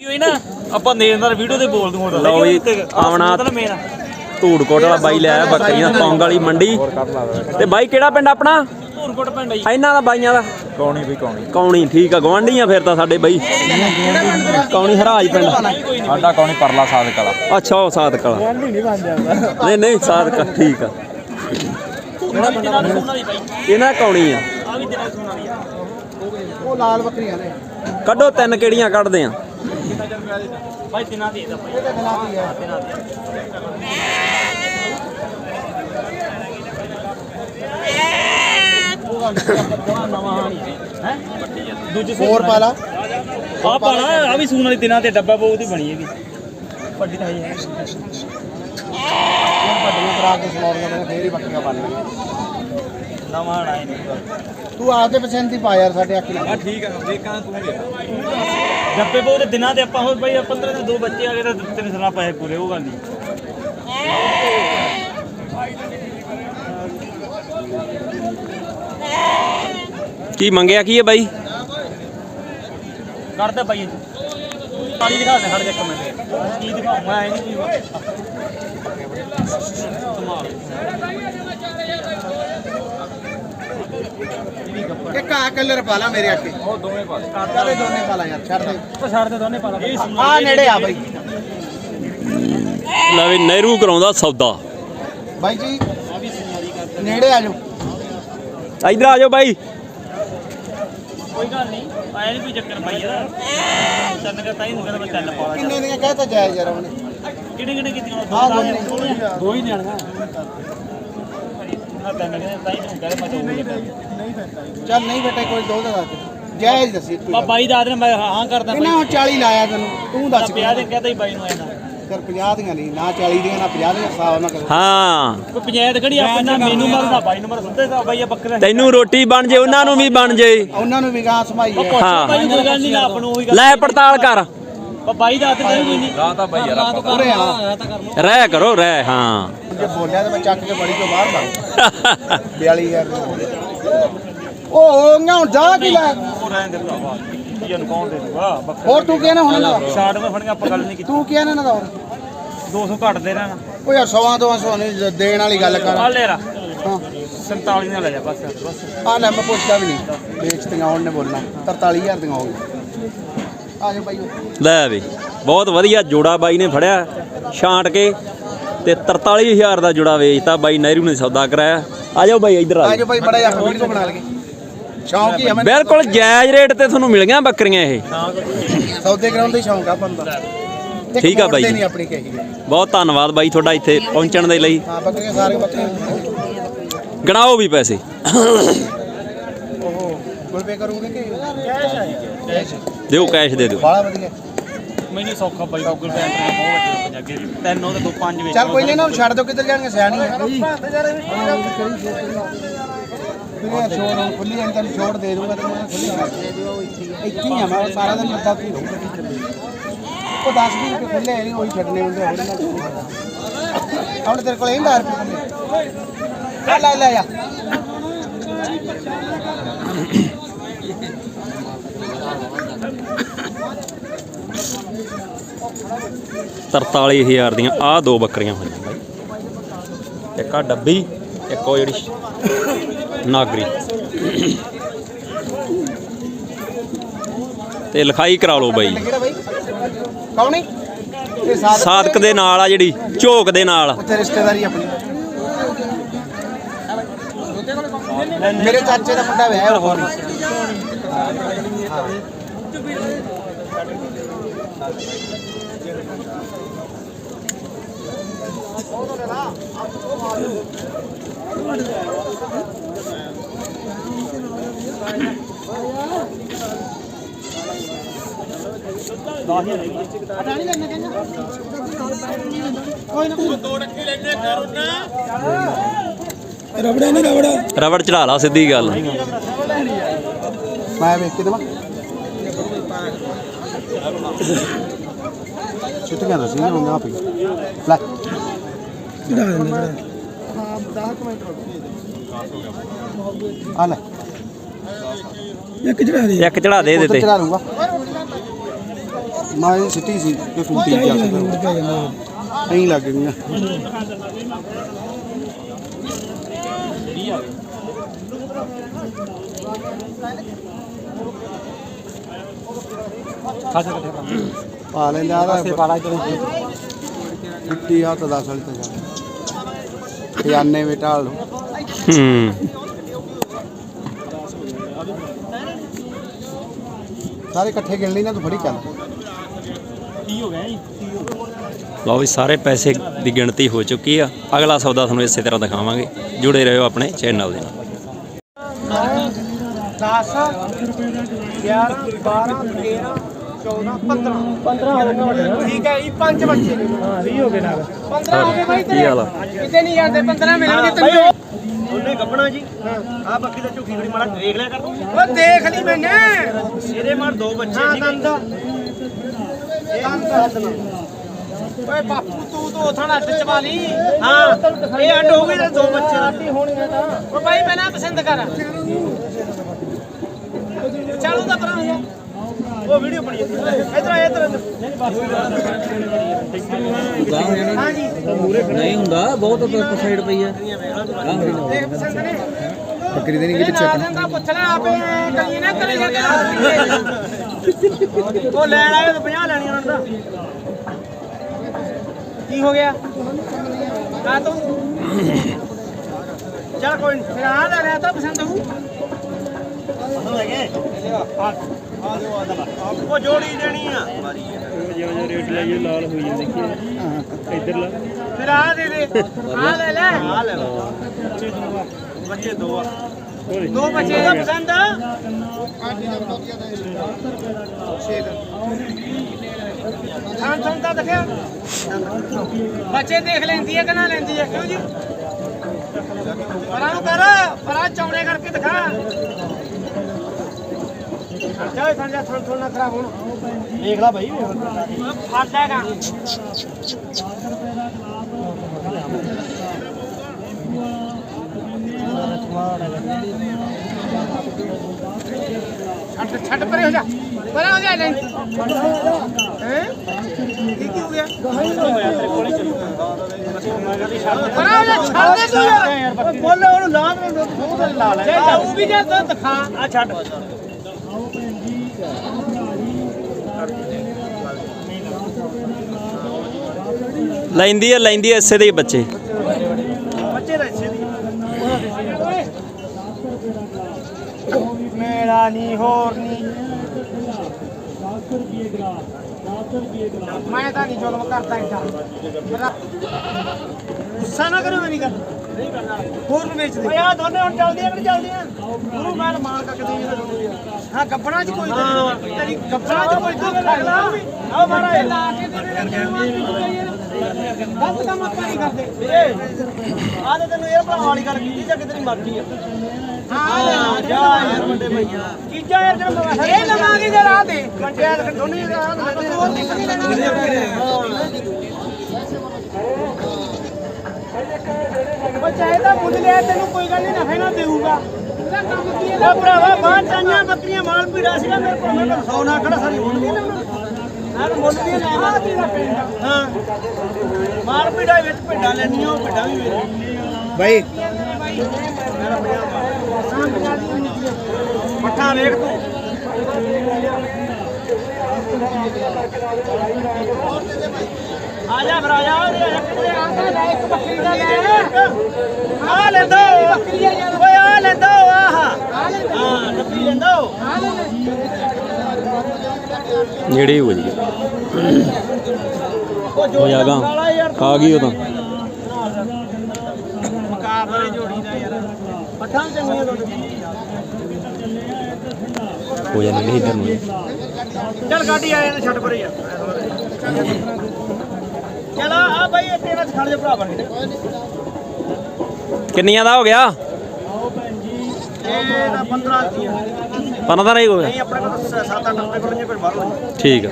ਹੋਈ ਨਾ ਆਪਾਂ ਨੇਮਦਾਰ ਵੀਡੀਓ ਤੇ ਬੋਲ ਦੂੰਗਾ ਲਓ ਜੀ, ਆਉਣਾ- ਮੇਨ ਧੂੜਕੋਟ ਵਾਲਾ ਬਾਈ ਲੈ ਆਇਆ ਬੱਕਰੀਆਂ ਪੌਂਗ ਵਾਲੀ ਮੰਡੀ। ਤੇ ਬਾਈ ਕਿਹੜਾ ਪਿੰਡ ਆਪਣਾ? ਧੂਰਕੋਟ ਪਿੰਡ ਆਈ ਇਹਨਾਂ ਦਾ ਬਾਈਆਂ ਦਾ? ਕੌਣੀ ਵੀ ਕੌਣੀ। ਕੌਣੀ ਠੀਕ ਆ ਗਵਾਂਢੀਆਂ ਫਿਰ ਤਾਂ ਸਾਡੇ ਬਾਈ। ਕੌਣੀ ਹਰਾਜ ਪਿੰਡ। ਸਾਡਾ ਕੌਣੀ ਪਰਲਾ ਸਾਦਕ ਵਾਲਾ ਅੱਛਾ ਉਹ ਸਾਦਕ ਵਾਲਾ ਨਹੀਂ ਨਹੀਂ ਸਾਦਕ ਠੀਕ ਆ। ਵਾਲੀ ਬਾਈ। ਇਹਨਾਂ ਕੌਣੀ ਆ। ਆ ਵੀ ਤੇਰਾ ਸੁਣਨ ਵਾਲੀ ਆ। ਉਹ ਲਾਲ ਬੱਕਰੀਆਂ ਨੇ। ਕੱਢੋ ਤਿੰਨ ਕਿਹੜੀਆਂ ਕੱਢਦੇ ਆ? ਬਾਈ ਦਿਨਾਂ ਦੀ ਇਹਦਾ ਬਾਈ। ਇਹਦੇ ਦਿਨਾਂ ਦੀ ਹੈ। ਦਿਨਾਂ ਦੀ ਹੈ। ਦੂਜੀ ਹੋਰ ਪਾ ਲਾ ਆ ਪਾਣਾ ਆ ਵੀ ਸੂਣ ਵਾਲੀ ਦਿਨਾਂ ਤੇ ਡੱਬਾ ਬਹੁਤ ਹੀ ਬਣੀ ਹੈ ਵੀ ਵੱਡੀ ਤਾਂ ਹੈ। ਵੱਡੀਆਂ ਕਰਾ ਕੇ ਸਲੌਰੀਆਂ ਮੈਂ ਫੇਰ ਹੀ ਬੱਕਰੀਆਂ ਪਾ ਲੈਣੀਆਂ। ਨਵਾਂ ਆਣਾ ਹੈ ਤੂੰ ਆਪਦੇ ਪਸੰਦ ਦੀ ਪਾ ਯਾਰ ਸਾਡੇ ਅੱਖ ਨਾਲ। ਠੀਕ ਆ ਦੇਖਾਂ ਤੂੰ ਵੀ ਡੱਬੇ ਬਹੁਤ ਦਿਨਾਂ ਤੇ ਆਪਾਂ ਹੋਰ ਬਾਈ 15 ਦੇ ਦੋ ਬੱਚੇ ਆ ਗਏ ਤਾਂ ਤਿੰਨ ਸਾਲਾਂ ਪੈਸੇ ਪੂਰੇ ਉਹ ਗੱਲ ਨਹੀਂ ਕੀ ਮੰਗਿਆ ਕੀ ਹੈ ਬਾਈ ਕਰਦਾ ਬਾਈ ਇਹ ਪਾਣੀ ਦਿਖਾ ਦੇ ਹੜ ਜਾ ਕਮੈਂਟ ਕੀ ਦਿਖਾਉਂ ਮੈਂ ਆਈ ਨਹੀਂ ਇੱਕ ਆ ਕਲਰ ਪਾ ਲਾ ਮੇਰੇ ਅੱਖੇ ਉਹ ਦੋਵੇਂ ਪਾਸੇ ਕਾਦੇ ਦੋਨੇ ਪਾ ਲਾ ਯਾਰ ਛੱਡ ਦੇ। ਉਹ ਛੱਡ ਦੇ ਦੋਨੇ ਪਾ ਲਾ। ਆ ਨੇੜੇ ਆ ਬਾਈ। ਲੈ ਵੀ ਨਹਿਰੂ ਕਰਾਉਂਦਾ ਸੌਦਾ। ਬਾਈ ਜੀ ਨੇੜੇ ਆ ਜਾਓ। ਇਧਰ ਆ ਜਾਓ ਬਾਈ। ਕੋਈ ਗੱਲ ਨਹੀਂ ਆਇਆ ਨਹੀਂ ਕੋਈ ਚੱਕਰ ਬਾਈ ਯਾਰ ਚੱਲ ਕੇ ਤਾਂ ਹੀ ਨੂੰ ਕਹਿੰਦਾ ਮੈਂ ਚੱਲ ਪਾ ਲਾ। ਕਿੰਨੇ ਦੀਆਂ ਕਹਿਤਾ ਜਾਇਜ਼ ਯਾਰ ਉਹਨੇ ਕਿਹੜੇ ਕਿਹੜੇ ਕੀਤੀਆਂ? ਦੋ ਹੀ ਦੇਣਗਾ ਤਾਂ ਹੀ ਮੈਂ ਦੋ ਹੀ ਚੱਲ ਨਹੀਂ ਬੇਟਾ ਕੋਈ ਦੋ ਦਾ। ਦੱਸ ਜਾਇਜ਼ ਦੱਸੀ ਕੋਈ ਬਾ ਗੱਲ। ਬਾਈ ਦਾ ਆਦਨ ਮੈਂ ਹਾਂ ਕਰਦਾ ਇਹਨਾਂ ਹੁਣ 40 ਲਾਇਆ ਤੈਨੂੰ ਤੂੰ ਦੱਸ ਪਿਆ ਦੇ ਕਹਿੰਦਾ ਹੀ ਬਾਈ ਨੂੰ ਆਇਆ ਫਿਰ 50 ਦੀਆਂ ਨਹੀਂ ਨਾ 40 ਦੀਆਂ ਨਾ 50 ਦੀਆਂ ਸਾਹ ਨਾ ਕਰੋ। ਹਾਂ। ਕੋਈ ਪੰਚਾਇਤ ਖੜੀ ਆਪਾਂ ਨਾ ਮੈਨੂੰ ਮਰਦਾ ਬਾਈ ਨੂੰ ਮਰ ਸੁੱਤੇ ਦਾ ਬਾਈ ਆ ਬੱਕਰਾ। ਤੈਨੂੰ ਰੋਟੀ ਬਣ ਜੇ ਉਹਨਾਂ ਨੂੰ ਵੀ ਬਣ ਜੇ। ਉਹਨਾਂ ਨੂੰ ਵੀ ਗਾਂ ਸਮਾਈ ਹੈ ਹਾਂ। ਬਾਈ ਕੋਈ ਗੱਲ ਨਹੀਂ ਆਪ ਨੂੰ ਉਹੀ ਗੱਲ ਲੈ ਪੜਤਾਲ ਕਰ। ਬਾਈ ਦਾ ਆਦਨ ਕੋਈ ਨਹੀਂ। ਰਾਹ ਤਾਂ ਬਈ ਯਾਰ ਆਪਾਂ ਉਰੇ ਆ। ਰਹਿ ਕਰੋ ਰਹਿ ਹਾਂ। ਜੇ ਬੋਲਿਆ ਤਾਂ ਮੈਂ ਚੱਕ ਕੇ ਬੜੀ ਤੋਂ ਬਾਹਰ ਲਾ 42000 ਉਹ ਉਹ ਨਾ ਹੁਣ ਜਾ ਕੀ ਲੈ? ਉਹ ਰਹਿਣ ਦੇ ਭਰਾਵਾ। ਕੀ ਨੂੰ ਕੌਣ ਦੇ ਦੂਗਾ? ਬੱਕਰਾ ਹੋਰ ਤੂੰ ਕਹਿਣਾ ਹੁਣ ਦਾ? ਸ਼ਾਰਟ ਮੈਂ ਫੜੀਆਂ ਆਪਾਂ ਗੱਲ ਨਹੀਂ ਕੀਤੀ। ਤੂੰ ਕੀ ਇਹਨਾਂ ਦਾ ਹੋਰ 200 ਘੱਟ ਦੇ ਰਹਿਣਾ। ਉਹ ਯਾਰ ਸਵਾ ਦੋ ਸੌ ਨਹੀਂ ਦੇਣ ਵਾਲੀ ਗੱਲ ਆ ਕਰ ਲੈ ਰਾ। ਹਾਂ। 47 ਨਾਲ ਲੈ ਜਾ ਬਸ ਬਸ। ਆ ਲੈ ਮੈਂ ਪੁੱਛਦਾ ਵੀ ਨਹੀਂ। ਵੇਚਤੀਆਂ ਉਹਨੇ ਬੋਲਣਾ। 43000 ਦੀਆਂ ਹੋ ਗਈਆਂ। ਆ ਲੈ ਵੀ ਬਹੁਤ ਵਧੀਆ ਜੋੜਾ ਬਾਈ ਨੇ ਫੜਿਆ ਛਾਂਟ ਕੇ ਤੇ 43000 ਦਾ ਜੋੜਾ ਵੇਚਤਾ ਬਾਈ ਨਹਿਰੂ ਨੇ ਸੌਦਾ ਕਰਾਇਆ। ਆ ਜਾਓ ਬਾਈ ਇੱਧਰ ਆ ਆ ਜਾਓ। ਜਾ ਬਾਈ ਬੜਾ ਜਿਹਾ ਵੀਡੀਓ ਬਣਾ ਲਗੇ ਸ਼ੌਂਕ ਹੀ ਆ ਮੈਨੂੰ। ਬਿਲਕੁਲ ਜਾਇਜ਼ ਰੇਟ ਤੇ ਤੁਹਾਨੂੰ ਮਿਲ ਗਈਆਂ ਬੱਕਰੀਆਂ ਇਹ। ਸੌਦੇ ਕਰਾਉਣ ਦਾ ਸ਼ੌਂਕ ਆ ਬੰਦਾ। ਠੀਕ ਆ ਬਾਈ। ਬਹੁਤ ਧੰਨਵਾਦ ਬਾਈ ਤੁਹਾਡਾ ਇੱਥੇ ਪਹੁੰਚਣ ਦੇ ਲਈ। ਹਾਂ ਬੱਕਰੀਆਂ ਸਾਰੇ ਬੱਕਰੀਆਂ ਗਣਾਓ ਵੀ ਪੈਸੇ। ਉਹ ਗੂਗਲ ਪੇ ਕਰੂਗੇ ਕਿ? ਕੈਸ਼ ਦਿਓ ਕੈਸ਼ ਦੇ ਦਿਓ। ਬਾਲਾ ਵਧੀਆ। ਮੈਨੂੰ ਸੌਖਾ ਬਾਈ ਗੂਗਲ ਪੇ ਬਹੁਤ ਵੱਡੇ ਹੋ ਤਿੰਨੋਂ ਤੇ ਦੋ ਪੰਜ ਵਿੱਚ ਚੱਲ ਕੋਈ ਨਹੀਂ ਇਹਨਾਂ ਛੱਡ ਦਿਓ ਕਿੱਧਰ ਜਾਣਗੇ ਸਿਆਣੀ ਹੈ ਆ ਮੈਂ ਤੇਰੇ ਕੋਲ ਇਹ ਲੈ ਲੈ ਆ। 43000 ਦੀਆਂ ਆਹ ਦੋ ਬੱਕਰੀਆਂ ਹੋਈਆਂ ਬਾਈ। ਇੱਕ ਆ ਡੱਬੀ ਇੱਕ ਉਹ ਜਿਹੜੀ ਨਾਗਰੀ। ਤੇ ਲਿਖਾਈ ਕਰਾ ਲਓ ਬਾਈ। ਸਾਧਕ ਦੇ ਨਾਲ ਆ ਜਿਹੜੀ ਝੋਕ ਦੇ ਨਾਲ। ਉੱਥੇ ਰਿਸ਼ਤੇਦਾਰੀ ਆਪਣੀ। ਮੇਰੇ ਚਾਚੇ ਦਾ ਮੁੰਡਾ ਵਿਆਹ ਹੋਰ ਉਹ ਨਹੀਂ ਰਬੜ ਚੜਾ ਲਾ ਸਿੱਧੀ ਗੱਲ। ਮੈਂ ਵੇਖ ਕੇ ਦੇਵਾਂ। ਛੁੱਟੀਆਂ ਦਾ ਸੀ ਨਾ ਉਹਨਾਂ ਪਈ ਲੈ। ਚੜਾ ਦੇ ਹਾਂ 10 ਮਿੰਟ ਆ ਲੈ। ਇੱਕ ਚੜਾ ਦੇ। ਇਹਦੇ ਉੱਧਰ ਤੇ। ਚੜਾ ਲੂੰਗਾ ਮਾਂ ਇਹ ਸਿੱਟੀ ਸੀ ਕਿ ਕੁੱਤੀ ਜਾ ਕੇ ਨਹੀਂ ਲੱਗ ਗਈਆਂ। ਪਾ ਲੈਂਦੇ ਆ ਦਾ ਪਾਲਾ ਚਲੇ ਮਿੱਟੀ ਆ ਤਾਂ 10 ਵਾਲੀ ਤਾਂ। ਜਾ ਖਿਆਨੇ ਵਿੱਚ ਢਾਲ ਲਓ। ਹੂੰ। ਸਾਰੇ ਇਕੱਠੇ ਗਿਣ ਲਈ ਨਾ ਤੂੰ ਫੜੀ ਚੱਲ। ਲਓ ਵੀ ਸਾਰੇ ਪੈਸੇ ਦੀ ਗਿਣਤੀ ਹੋ ਚੁੱਕੀ ਆ। ਅਗਲਾ ਸੌਦਾ ਤੁਹਾਨੂੰ ਇਸੇ ਤਰ੍ਹਾਂ ਦਿਖਾਵਾਂਗੇ। ਜੁੜੇ ਰਹੋ ਆਪਣੇ ਚੈਨਲ ਦੇ ਨਾਲ। 10 11 12 13 14 15 15 ਹੋ ਗਏ ਠੀਕ ਹੈ ਇਹ ਪੰਜ ਬੱਚੇ ਨੇ। ਹਾਂ 20 ਹੋ ਗਏ ਨਾਲ। 15 ਹੋ ਗਏ ਬਾਈ ਆ? ਕਿਤੇ ਨਹੀਂ ਜਾਂਦੇ 15 ਮਿਲਣਗੇ ਤੈਨੂੰ। ਉਹਨੇ ਗੱਬਣਾ ਜੀ। ਆ ਬੱਕੀ ਦਾ ਝੁੱਗੀ ਖੜੀ ਮਾੜਾ ਦੇਖ ਲਿਆ ਕਰ ਉਹ ਦੇਖ ਲਈ ਮੈਨੇ। ਇਹਦੇ ਮਾਰ ਦੋ ਬੱਚੇ ਹਾਂ ਦੰਦ ਦੰਦ। ਓਏ ਬਾਪੂ ਤੂੰ ਤਾਂ ਉਥਾਂ ਅੱਡ ਚਵਾ ਲਈ। ਹਾਂ ਇਹ ਅੱਡ ਹੋ ਗਏ ਤੇ ਦੋ ਬੱਚੇ ਦਾ। ਹੋਣੀਆਂ ਤਾਂ। ਉਹ ਬਾਈ ਪਹਿਲਾਂ ਪਸੰਦ ਕਰ। ਚਲੋ ਤਾਂ ਪਰਾਂ ਹੋ ਉਹ ਵੀਡੀਓ ਬਣੀ ਜਾਂਦੀ ਇਧਰ ਆ ਇਧਰ ਹਾਂਜੀ। ਨਹੀਂ ਹੁੰਦਾ ਬਹੁਤ ਸਾਈਡ ਪਈ ਪਸੰਦ ਨੇ ਬੱਕਰੀ ਦੇ ਨਹੀਂ ਪਿੱਛੇ ਆਪਣਾ ਪੁੱਛ ਲੈ ਆਪੇ ਕਰੀ ਨਾ ਕਰੇ ਉਹ ਲੈਣ ਆਏ ਤਾਂ 50 ਲੈਣੀਆਂ ਉਹਨਾਂ ਦਾ। ਕੀ ਹੋ ਗਿਆ? ਆ ਤੂੰ। ਚੱਲ ਕੋਈ ਨਹੀਂ ਫਿਰ ਆ ਲੈ ਰਿਹਾ ਤਾਂ ਪਸੰਦ ਹੋਊ ਉਹ ਜੋੜੀ ਦੇਣੀ ਆ। ਫਿਰ ਆ ਦੇ ਦੇ। ਆ ਲੈ ਲੈ। ਆ ਲੈ ਬੱਚੇ ਦੋ ਆ। ਦੋ ਬੱਚੇ ਦਾ ਪਸੰਦ ਆ? ਥਾਂ ਥਾਂ ਤਾਂ ਦੇਖਿਆ? ਬੱਚੇ ਦੇਖ ਲੈਂਦੀ ਹੈ ਕਿ ਨਾ ਲੈਂਦੀ ਹੈ ਕਿਉਂ ਜੀ? ਪਰਾਂ ਕਰ, ਪਰਾਂ ਚੌੜੇ ਕਰਕੇ ਦਿਖਾ। ਜਾ ਸੰਜਾ ਥਾਂ ਥਾਂ ਨਾ ਖਰਾਬ ਹੋਣ। ਦੇਖ ਲੈ ਭਾਈ ਫੜ ਲੈਗਾ ਛੱਡ ਛੱਡ ਪਰੇ ਹੋ ਜਾ। ਪਰੇ ਹੋ ਜਾ ਲੈ ਹੈ? ਕੀ ਕੀ ਹੋ ਗਿਆ? ਪਰੇ ਹੋ ਜਾ ਛੱਡ ਦੇ ਤੂੰ ਯਾਰ। ਬੋਲੇ ਉਹਨੂੰ ਲਾ ਦੇ ਦੁੱਧ ਤੇ ਲਾ ਲੈ। ਜੇ ਉਹ ਵੀ ਜੇ ਤਾਂ ਦਿਖਾ। ਆ ਛੱਡ। ਲੈਂਦੀ ਆ ਲੈਂਦੀ ਆ ਇਸੇ ਦੇ ਹੀ ਬੱਚੇ। ਬੱਚੇ ਦਾ ਹਿੱਸੇ ਦੀ ਮੇਰਾ ਨਹੀਂ ਹੋਰ ਨਹੀਂ ਮੈਂ ਤਾਂ ਨਹੀਂ ਜ਼ੁਲਮ ਕਰਦਾ ਇੱਦਾਂ ਮੇਰਾ ਗੁੱਸਾ ਨਾ ਕਰੋ ਮੇਰੀ ਗੱਲ। ਨਹੀਂ ਕਰਨਾ ਹੋਰ ਨੂੰ ਵੇਚ ਦੇ। ਓਏ ਆ ਦੋਨੇ ਹੁਣ ਚੱਲਦੀਆਂ ਕਿ ਚੱਲਦੀਆਂ? ਗੁਰੂ ਮਹਿਲ ਮਾਰ ਕੱਕ ਦੇ ਹਾਂ ਗੱਬਣਾ ਚ ਕੋਈ ਤੇਰੀ ਗੱਬਣਾ ਚ ਕੋਈ ਤਾਂ ਖੜਨਾ ਆ ਮਾਰਾ ਲਾ ਕੇ ਦੇ ਦੇ ਗਲਤ ਕੰਮ ਆਪਾਂ ਨਹੀਂ ਕਰਦੇ। ਆ ਤੇ ਤੈਨੂੰ ਇਹ ਭਰਾ ਵਾਲੀ ਗੱਲ ਕੀਤੀ ਜਾਂ ਕਿਤੇ ਮਰਜ਼ੀ ਆ। ਹਾਂ ਜਾ ਯਾਰ ਵੱਡੇ ਭਈਆ। ਚੀਜ਼ਾਂ ਯਾਰ ਜਿਹੜਾ ਇਹ ਲਵਾਂਗੇ ਜੇ ਰਾਹ ਦੇ ਪੰਚਾਇਤ ਦੋਨੇ ਦਾ ਨਹੀਂ ਉਹ ਚਾਹੇ ਤਾਂ ਮੁੱਲ ਲਿਆ ਤੈਨੂੰ ਕੋਈ ਗੱਲ ਨਹੀਂ ਨਫੇ ਨਾਲ ਦੇਊਗਾ। ਇਹਦਾ ਹੈ ਉਹ ਭਰਾਵਾ ਬਾਹਰ ਚਾਈਆਂ ਬੱਕਰੀਆਂ ਮਾਲ ਪੀੜਾ ਸੀਗਾ ਮੇਰੇ ਕੋਲ ਕੋਲ 100 ਨਾ ਖੜਾ ਸਾਰੀ ਹੋਣਗੀਆਂ ਨਾ ਮੈਂ ਮੁੱਲ ਦੀਆਂ ਲੈ ਆਹ ਤੇਰਾ ਪਿੰਡ ਹਾਂ। ਮਾਲ ਪੀੜਾ ਵਿੱਚ ਪਿੰਡਾਂ ਲੈਣੀਆਂ ਉਹ ਪਿੰਡਾਂ ਵੀ ਵੇਚਣੀਆਂ ਬਾਈ। ਪੱਠਾ ਵੇਖ ਤੂੰ। ਆ ਜਾ ਫਿਰ ਆ ਜਾ। ਇੱਕ ਬੱਕਰੀ ਦਾ ਲੈ। ਆ ਲੈਂਦਾ ਓਏ ਆ ਲੈਂਦਾ ਆਹ ਆ ਲੈ ਹਾਂ ਲੈਂਦਾ ਨੇੜੇ ਹੀ ਜੀ ਉਹ ਹੋ ਜਾਗਾ ਆ ਗਈ ਉਹ ਤਾਂ। ਮੁਕਾਬਲੇ ਜੋੜੀ ਦਾ ਯਾਰ ਪੱਠਾਂ ਚੰਗੀਆਂ ਦੁੱਧ ਹੋ ਜਾਣਾ ਨਹੀਂ ਇਧਰ ਨੂੰ ਚੱਲ ਗਾਡੀ ਆ ਜਾਂਦੇ ਛੱਡ ਪਰੇ ਯਾਰ ਚਲ ਆ ਬਾਈ ਇਹ ਤੇਰਾ ਖੜ ਜਾ ਭਰਾ ਬਣ ਕਿੰਨੀਆਂ ਦਾ ਹੋ ਗਿਆ? ਇਹਦਾ 15 ਨਹੀਂ ਕੋਈ ਨਹੀਂ ਆਪਣੇ ਕੋਲ 7-8 ਆਪਣੇ ਕੋਲ ਨਹੀਂ ਫਿਰ ਬਾਹਰੋਂ ਠੀਕ ਆ।